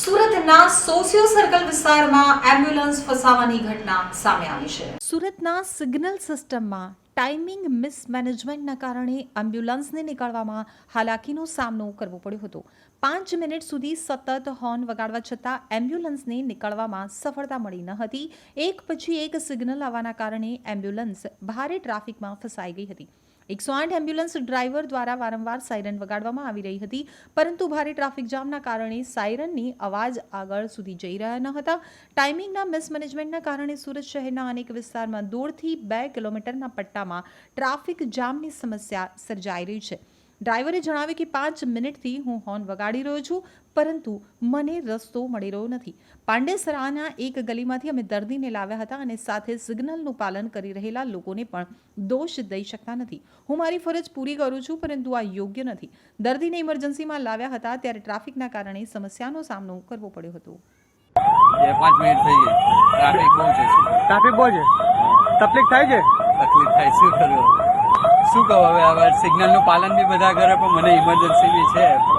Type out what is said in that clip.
સુરતના socio circle વિસ્તારમાં ambulance ફસાવાની ઘટના સામે આવી છે. સુરતના સિગ્નલ સિસ્ટમમાં ટાઈમિંગ મિસમેનેજમેન્ટના કારણે એમ્બ્યુલન્સને નીકળવામાં હાલાકીનો સામનો કરવો પડ્યો હતો. પાંચ મિનિટ સુધી સતત હોર્ન વગાડવા છતાં એમ્બ્યુલન્સને નીકળવામાં સફળતા મળી ન હતી. એક પછી એક સિગ્નલ આવવાના કારણે એમ્બ્યુલન્સ ભારે ટ્રાફિકમાં ફસાઈ ગઈ હતી. એકસો આઠ એમ્બ્યુલન્સ ડ્રાઈવર દ્વારા વારંવાર સાયરન વગાડવામાં આવી રહી હતી, પરંતુ ભારે ટ્રાફિક જામના કારણે સાયરનની અવાજ આગળ સુધી જઈ રહ્યા ન હતા. ટાઈમિંગના મિસમેનેજમેન્ટના કારણે સુરત શહેરના અનેક વિસ્તારમાં દોઢથી બે કિલોમીટરના પટ્ટામાં ટ્રાફિક જામની સમસ્યા સર્જાઈ રહી છે. ડ્રાઈવરે જણાવ્યું કે પાંચ મિનિટથી હું હોર્ન વગાડી રહ્યો છું પરંતુ મને રસ્તો મળી રહ્યો નથી. પાંડેસરાના એક ગલીમાંથી અમે દર્દીને લાવ્યા હતા અને સાથે સિગ્નલનું પાલન કરી રહેલા લોકોને પણ દોષ દઈ શકતા નથી. હું મારી ફરજ પૂરી કરું છું પરંતુ આ યોગ્ય નથી. દર્દીને ઇમરજન્સીમાં લાવ્યા હતા ત્યારે ટ્રાફિકના કારણે સમસ્યાનો સામનો કરવો પડ્યો હતો. બે પાંચ મિનિટ થઈ ગઈ. ટ્રાફિક બહુ છે. ટ્રાફિક બહુ છે. તકલીફ થાય છે? તકલીફ થાય શું કરવું શું કહું હવે? હવે સિગ્નલનું પાલન બી બધા કરે પણ મને ઇમરજન્સી બી છે.